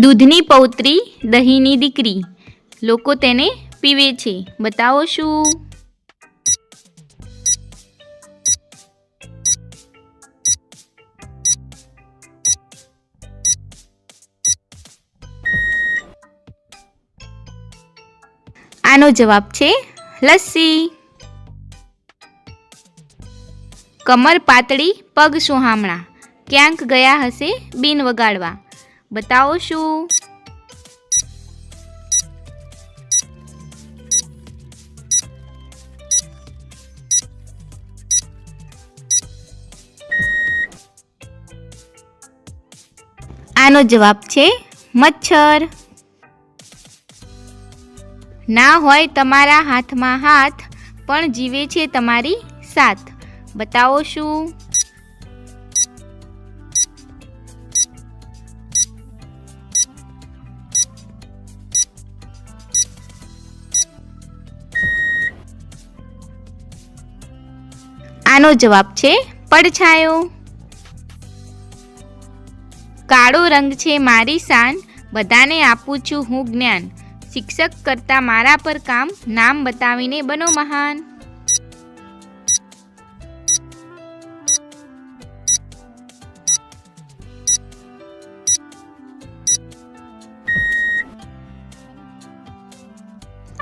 દૂધની પૌત્રી, દહીંની દીકરી. લોકો તેને પીવે છે. બતાવો શું? આનો જવાબ છે લસ્સી. કમર પાતળી, પગ સુહામણા. ક્યાંક ગયા હશે બિન વગાડવા. બતાવો શું આનો જવાબ છે મચ્છર. ના હોય તમારા હાથમાં હાથ, પણ જીવે છે તમારી સાથ. બતાવો શું આનો જવાબ છે પડછાયો. કાળો રંગ છે મારી શાન, બધાને આપું છું હું જ્ઞાન. શિક્ષક કરતા મારા પર કામ, નામ બતાવીને બનો મહાન.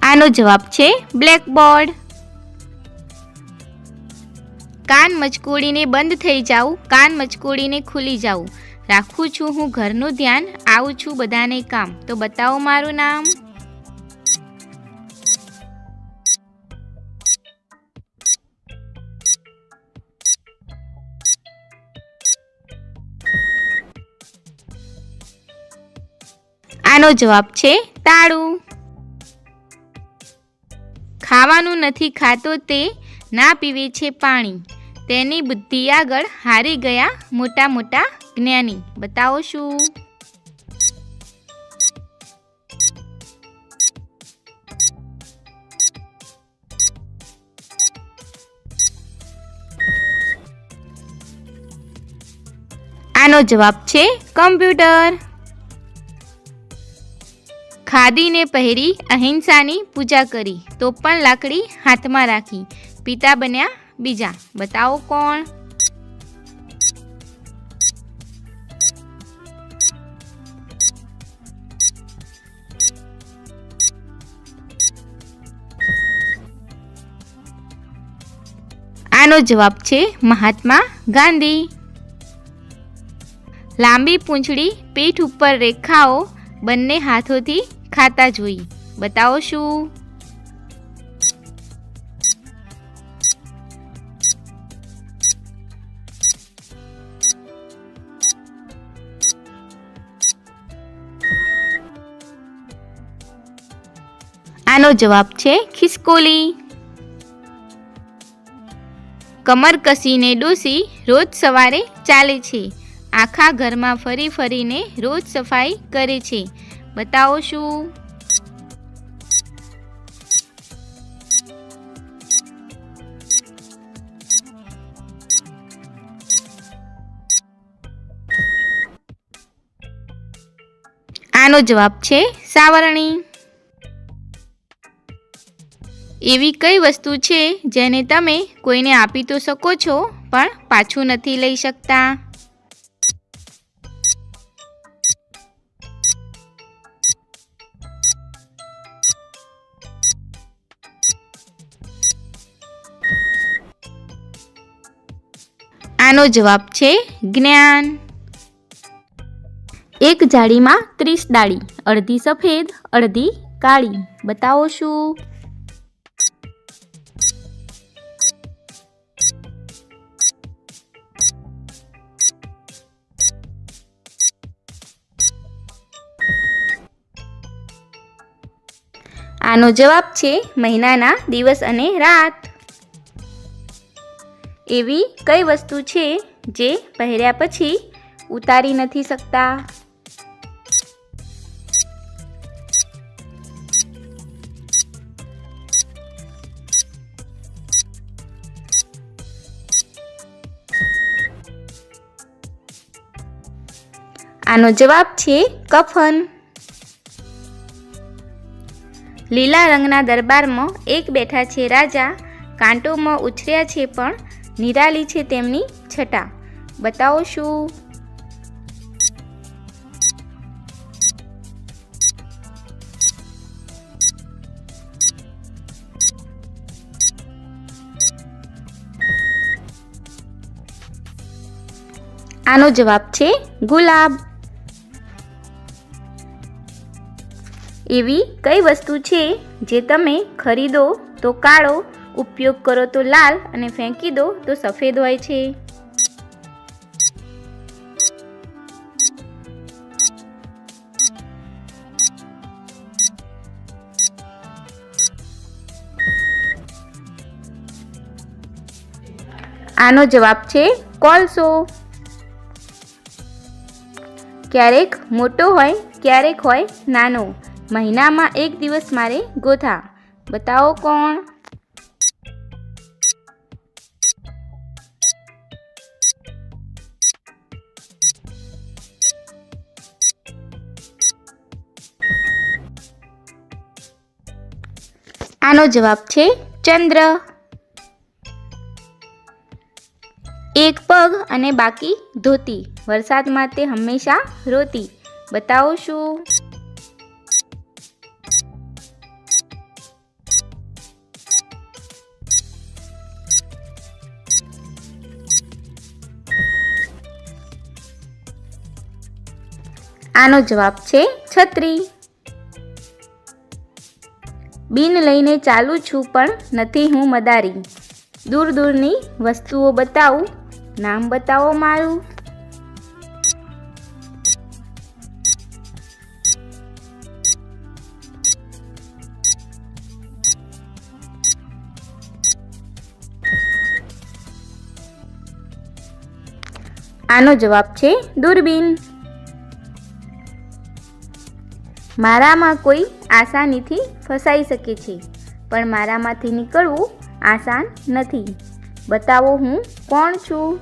આનો જવાબ છે બ્લેકબોર્ડ કાન મચકોડીને બંધ થઈ જાઉં, કાન મચકોડીને ખુલી જાઉં. રાખું છું હું ઘરનું ધ્યાન, આવું છું બધાને કામ. તો બતાવો મારું નામ? આનો જવાબ છે તાળું. ખાવાનું નથી ખાતો તે, ના પીવે છે પાણી. તેની બુદ્ધિ આગળ હારી ગયા મોટા મોટા જ્ઞાની. બતાવો શું આનો જવાબ છે કમ્પ્યુટર. ખાદીને પહેરી અહિંસાની પૂજા કરી, તો પણ લાકડી હાથમાં રાખી. પિતા બન્યા બીજા, બતાવો કોણ? આનો જવાબ છે મહાત્મા ગાંધી. લાંબી પૂંછડી, પીઠ ઉપર રેખાઓ બંને હાથોથી ખાતા જોઈ. બતાવો શું? આનો જવાબ છે ખિસકોલી. કમર કસીને ડોસી રોજ સવારે ચાલે છે. આખા ઘરમાં ફરી ફરીને રોજ સફાઈ કરે છે. બતાવો શું? આનો જવાબ છે સાવરણી. એવી કઈ વસ્તુ છે જેને તમે કોઈને આપી તો શકો છો, પણ પાછું નથી લઈ શકતા? આનો જવાબ છે જ્ઞાન. એક જાળીમાં ત્રીસ ડાળી, અડધી સફેદ, અડધી કાળી. બતાવો શું? આનો જવાબ છે મહિનાના દિવસ અને રાત. એવી કઈ વસ્તુ છે જે પહેર્યા પછી ઉતારી નથી શકતા? આનો જવાબ છે કફન. લીલા રંગના દરબારમાં એક બેઠા છે રાજા. કાંટોમાં ઉછર્યા છે પણ નિરાલી છે તેમની છટા. બતાવો શું? આનો જવાબ છે ગુલાબ. એવી કઈ વસ્તુ છે જે તમે ખરીદો તો કાળો, ઉપયોગ કરો તો લાલ અને ફેંકી દો તો સફેદ હોય છે? આનો જવાબ છે કોલસો. ક્યારેક મોટો હોય, ક્યારેક હોય નાનો. મહિનામાં એક દિવસ મારે ગોથા. બતાવો કોણ? આનો જવાબ છે ચંદ્ર. એક પગ અને બાકી ધોતી. વરસાદમાં તે હંમેશા રોતી. બતાવો શું? આનો જવાબ છે છત્રી. બિન લઈને ચાલું છું પણ નથી હું મદારી. દૂર દૂરની વસ્તુઓ બતાવું. નામ બતાવો મારું. આનો જવાબ છે દૂરબીન. મારામાં કોઈ આસાનીથી ફસાઈ શકે છે. પણ મારામાંથી નીકળવું આસાન નથી. બતાવો હું કોણ છું?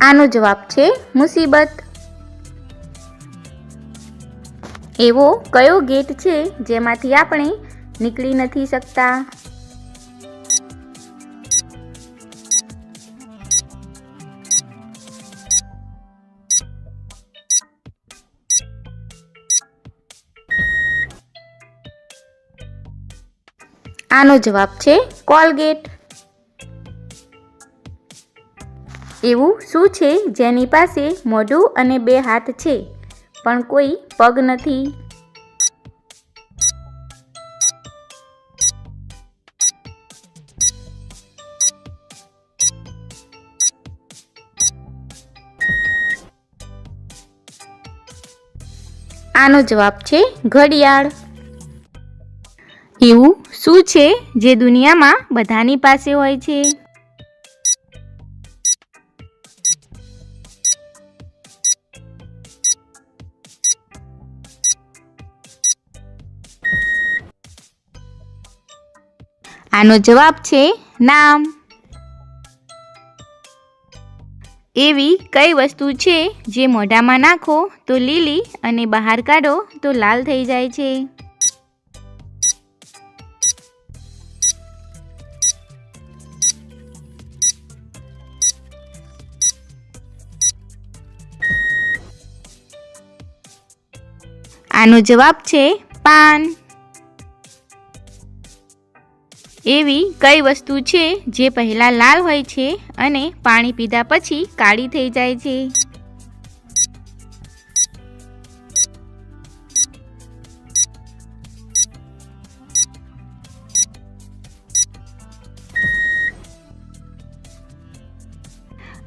આનો જવાબ છે મુસીબત. એવો કયો ગેટ છે જેમાંથી આપણે નીકળી નથી શકતા? આનો જવાબ છે કોલગેટ. એવું શું છે જેની પાસે મોઢું અને બે હાથ છે? પણ કોઈ પગ નથી. આનો જવાબ છે ઘડિયાળ. એવું શું છે જે દુનિયામાં બધાની પાસે હોય છે? આનો જવાબ છે નામ. એવી કઈ વસ્તુ છે જે મોઢામાં નાખો તો લીલી અને બહાર કાઢો તો લાલ થઈ જાય છે. આનો જવાબ છે પાન. એવી કઈ વસ્તુ છે જે પહેલાં લાલ હોય છે અને પાણી પીધા પછી કાળી થઈ જાય છે?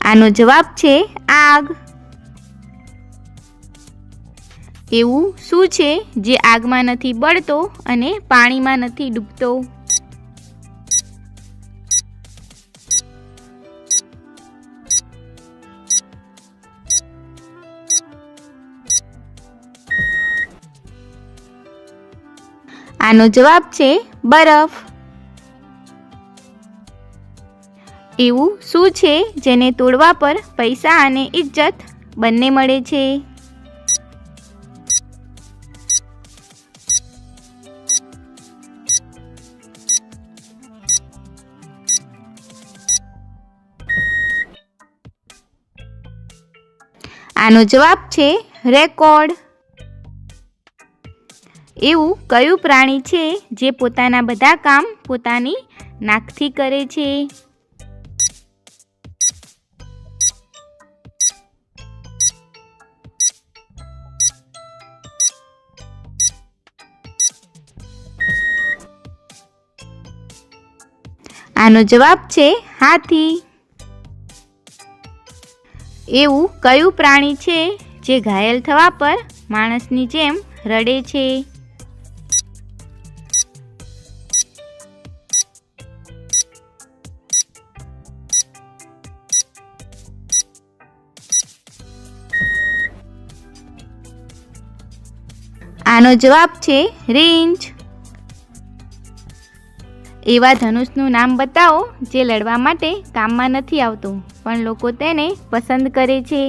આનો જવાબ છે આગ. એવું શું છે જે આગમાં નથી બળતો અને પાણીમાં નથી ડૂબતો? આનો જવાબ છે બરફ. એવું શું છે જેને તોડવા પર પૈસા અને ઇજ્જત બંને મળે છે? આનો જવાબ છે રેકોર્ડ. એવું કયું પ્રાણી છે જે પોતાના બધા કામ પોતાની નાકથી કરે છે? આનો જવાબ છે હાથી. એવું કયું પ્રાણી છે જે ઘાયલ થવા પર માણસની જેમ રડે છે? આનો જવાબ છે રેન્જ. એવા ધનુષનું નામ બતાવો જે લડવા માટે કામમાં નથી આવતું, પણ લોકો તેને પસંદ કરે છે.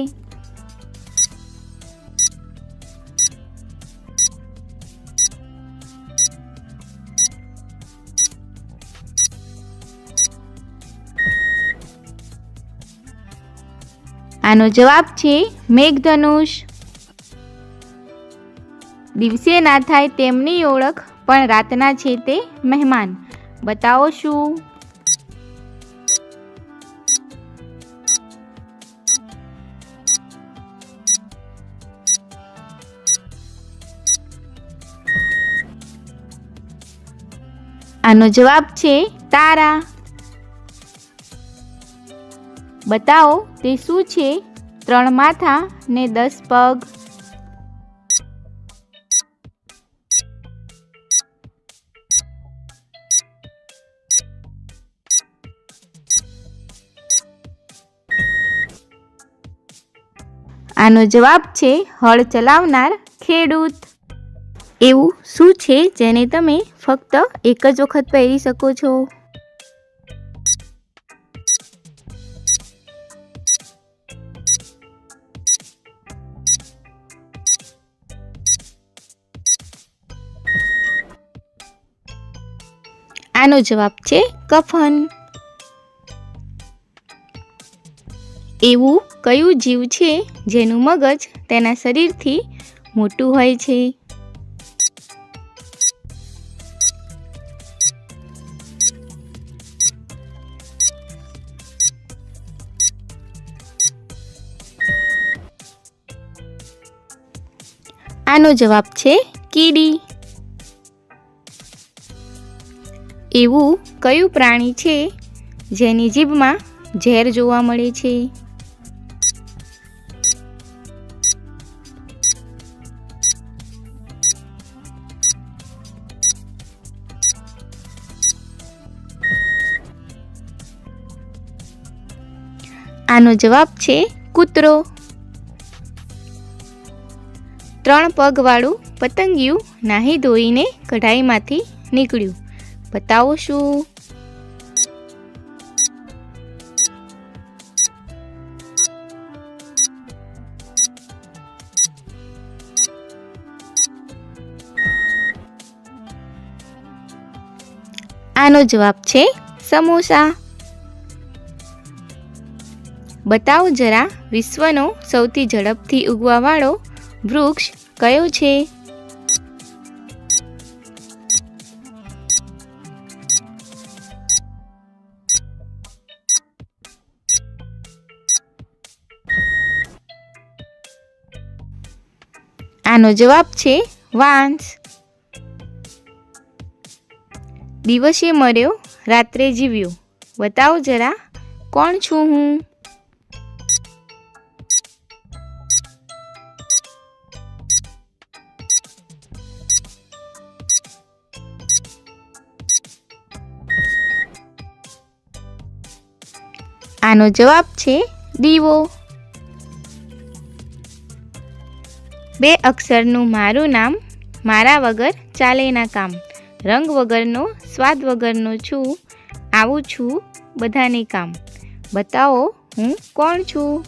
આનો જવાબ છે મેઘધનુષ. દિવસે ના થાય તેમની ઓળખ, પણ રાતના છે તે મહેમાન. બતાવો શું? આનો જવાબ છે તારા. બતાવો, તે શું છે? ત્રણ માથા ને દસ પગ. આનો જવાબ છે હળ ચલાવનાર ખેડૂત. એવું શું છે જેને તમે ફક્ત એક જ વખત પહેરી શકો છો? આનો જવાબ છે કફન. એવું કયું જીવ છે જેનું મગજ તેના શરીરથી મોટું હોય છે? આનો જવાબ છે કીડી. એવું કયું પ્રાણી છે જેની જીભમાં ઝેર જોવા મળે છે? આનો જવાબ છે કૂતરો. ત્રણ પગવાળું પતંગિયું નાહી ધોઈને કઢાઈમાંથી નીકળ્યું. બતાવો શું? આનો જવાબ છે સમોસા. બતાવો જરા વિશ્વનો સૌથી ઝડપથી ઉગવાવાળો વૃક્ષ કયો છે? આનો જવાબ છે વાંસ. દિવસે મર્યો, રાત્રે જીવ્યો. બતાવો જરા કોણ છું હું? આનો જવાબ છે દીવો. બે અક્ષરનું મારું નામ મારા વગર ચાલે ના કામ. રંગ વગરનો, સ્વાદ વગરનો છું, આવું છું બધાને કામ. બતાવો હું કોણ છું?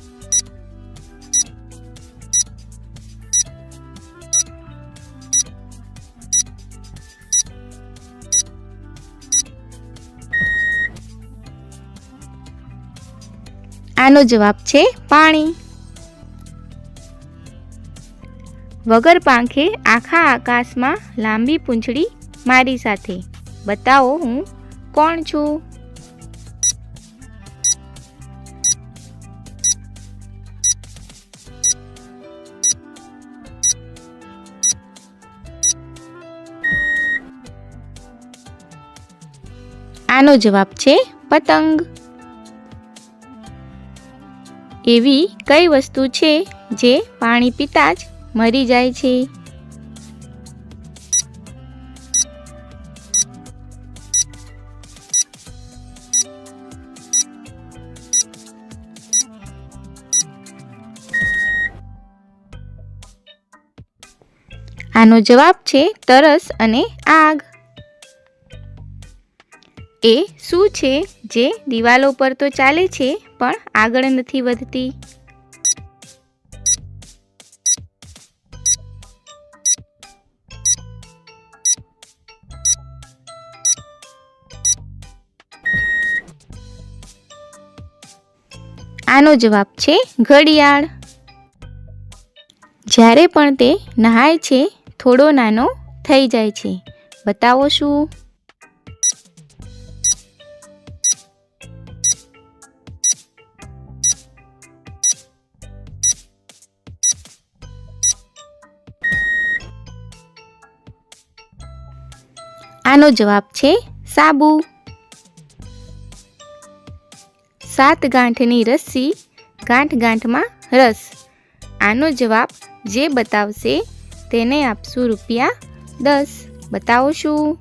આનો જવાબ છે પાણી. વગર પાંખે આખા આકાશમાં લાંબી પૂંછડી મારી સાથે. બતાવો હું કોણ છું? આનો જવાબ છે પતંગ. એવી કઈ વસ્તુ છે જે પાણી પીતા જ મરી જાય છે? આનો જવાબ છે તરસ અને આગ. એ શું છે જે દિવાલો પર તો ચાલે છે, પણ આગળ નથી વધતી? આનો જવાબ છે ઘડિયાળ. જ્યારે પણ તે નહાય છે, થોડો નાનો થઈ જાય છે. બતાવો શું? આનો જવાબ છે સાબુ. સાત ગાંઠની રસ્સી ગાંઠ ગાંઠમાં રસ. આનો જવાબ જે બતાવશે તેને આપશું રૂપિયા દસ. બતાવો શું?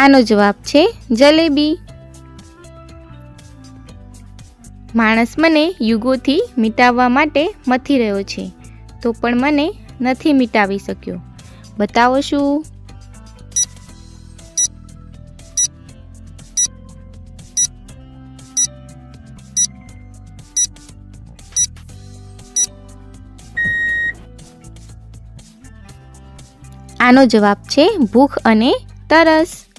આનો જવાબ છે જલેબી. માણસ મને યુગોથી મિટાવવા માટે મથી રહ્યો છે, તો પણ મને નથી મિટાવી શક્યો. બતાવો શું? આનો જવાબ છે ભૂખ અને તરસ.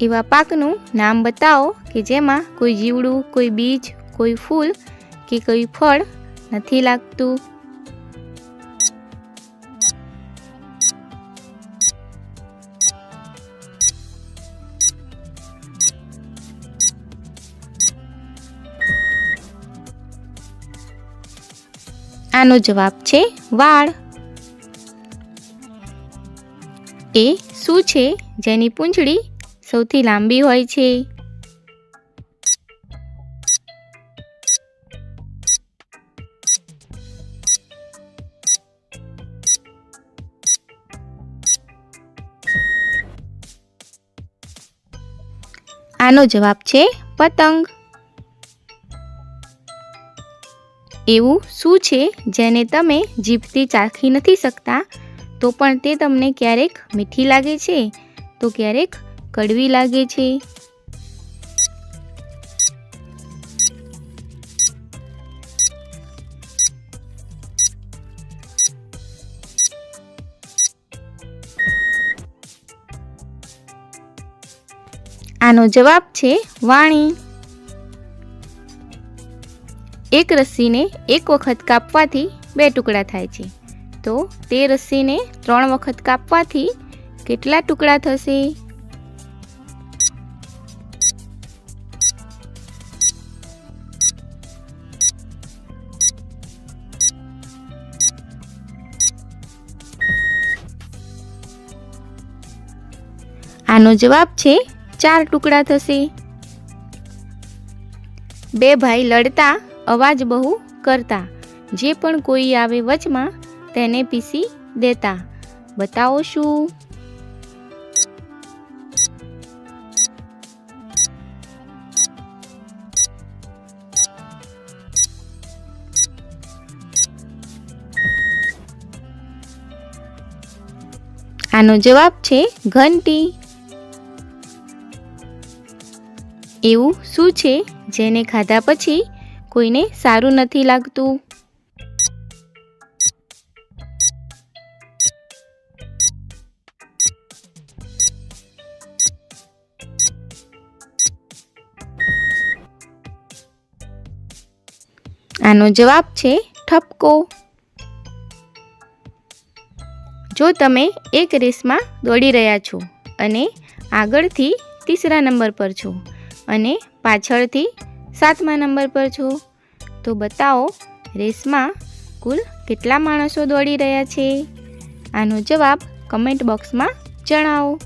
એવા પાકનું નામ બતાવો કે જેમાં કોઈ જીવડું, કોઈ બીજ, કોઈ ફૂલ કે કોઈ ફળ નથી લાગતું. આનો જવાબ છે વાળ. એ શું છે? જેની પૂંછડી સૌથી લાંબી હોય છે. આનો જવાબ છે પતંગ. એવું શું છે જેને તમે જીભથી ચાખી નથી શકતા? તો પણ તે તમને ક્યારેક મીઠી લાગે છે. તો ક્યારેક કડવી લાગે છે? આનો જવાબ છે વાણી. એક રસ્સીને એક વખત કાપવાથી બે ટુકડા થાય છે. તો તે રસ્સીને ત્રણ વખત કાપવાથી કેટલા ટુકડા થશે? આનો જવાબ છે, ચાર ટુકડા થશે. બે ભાઈ લડતા, અવાજ બહુ કરતા. જે પણ કોઈ આવે વચમાં, તેને પીસી દેતા. બતાવો શું? આનો જવાબ છે, ઘંટી. એવું શું છે જેને ખાધા પછી કોઈને સારું નથી લાગતું? આનો જવાબ છે ઠપકો. જો તમે એક રેસમાં દોડી રહ્યા છો અને આગળથી તીસરા નંબર પર છો અને પાછળથી સાતમા નંબર પર છો. તો બતાવો, રેસમાં કુલ કેટલા માણસો દોડી રહ્યા છે? આનો જવાબ કમેન્ટ બોક્સમાં જણાવો.